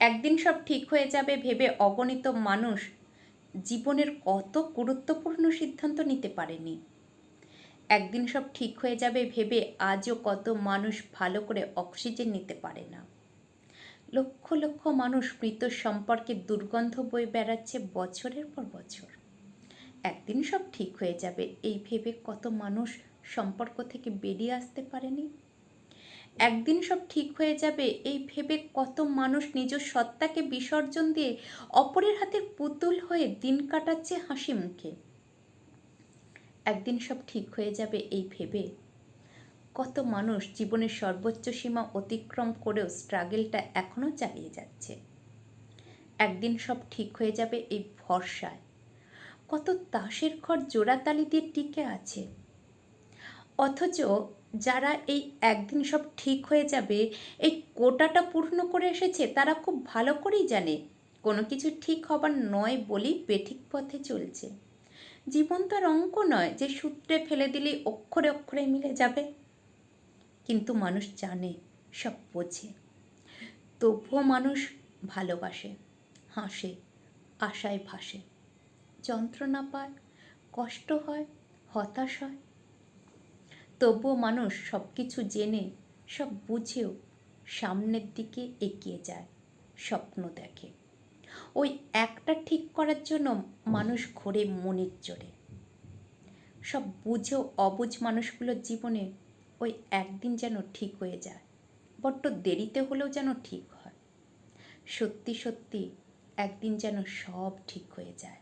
একদিন সব ঠিক হয়ে যাবে ভেবে অগণিত মানুষ জীবনের কত গুরুত্বপূর্ণ সিদ্ধান্ত নিতে পারেনি। একদিন সব ঠিক হয়ে যাবে ভেবে আজও কত মানুষ ভালো করে অক্সিজেন নিতে পারে না। লক্ষ লক্ষ মানুষ মৃত সম্পর্কে দুর্গন্ধ বয়ে বেড়াচ্ছে বছরের পর বছর। একদিন সব ঠিক হয়ে যাবে এই ভেবে কত মানুষ সম্পর্ক থেকে বেরিয়ে আসতে পারেনি? একদিন সব ঠিক হয়ে যাবে, এই ভেবে কত মানুষ নিজ সত্তাকে বিসর্জন দিয়ে অপরের হাতে পুতুল হয়ে দিন কাটাচ্ছে হাসি মুখে। একদিন সব ঠিক হয়ে যাবে এই ভেবে। কত মানুষ জীবনের সর্বোচ্চ সীমা অতিক্রম করেও স্ট্রাগেলটা এখনও চালিয়ে যাচ্ছে। একদিন সব ঠিক হয়ে যাবে এই ভরসায়। কত তাসের ঘর জোড়াতালি দিয়ে টিকে আছে। অথচ যারা এই একদিন সব ঠিক হয়ে যাবে, এই কোটাটা পূর্ণ করে এসেছে, তারা খুব ভালো করেই জানে। কোনো কিছু ঠিক হবার নয় বলেই বেঠিক পথে চলছে। জীবন তো আর অঙ্ক নয়, যে সূত্রে ফেলে দিলেই অক্ষরে অক্ষরে মিলে যাবে। কিন্তু মানুষ জানে, সব বোঝে। তবুও মানুষ ভালোবাসে, হাসে, আশায় ভাসে। যন্ত্রণা পায়, কষ্ট হয়, হতাশ হয় তবুও মানুষ সব কিছু জেনে, সব বুঝেও সামনের দিকে এগিয়ে যায়, স্বপ্ন দেখে। ওই একটা ঠিক করার জন্য মানুষ ঘোরে মনের জোরে। সব বুঝেও অবুঝ মানুষগুলোর জীবনে ওই একদিন যেন ঠিক হয়ে যায়, বড্ড দেরিতে হলেও যেন ঠিক হয়। সত্যি সত্যি একদিন যেন সব ঠিক হয়ে যায়।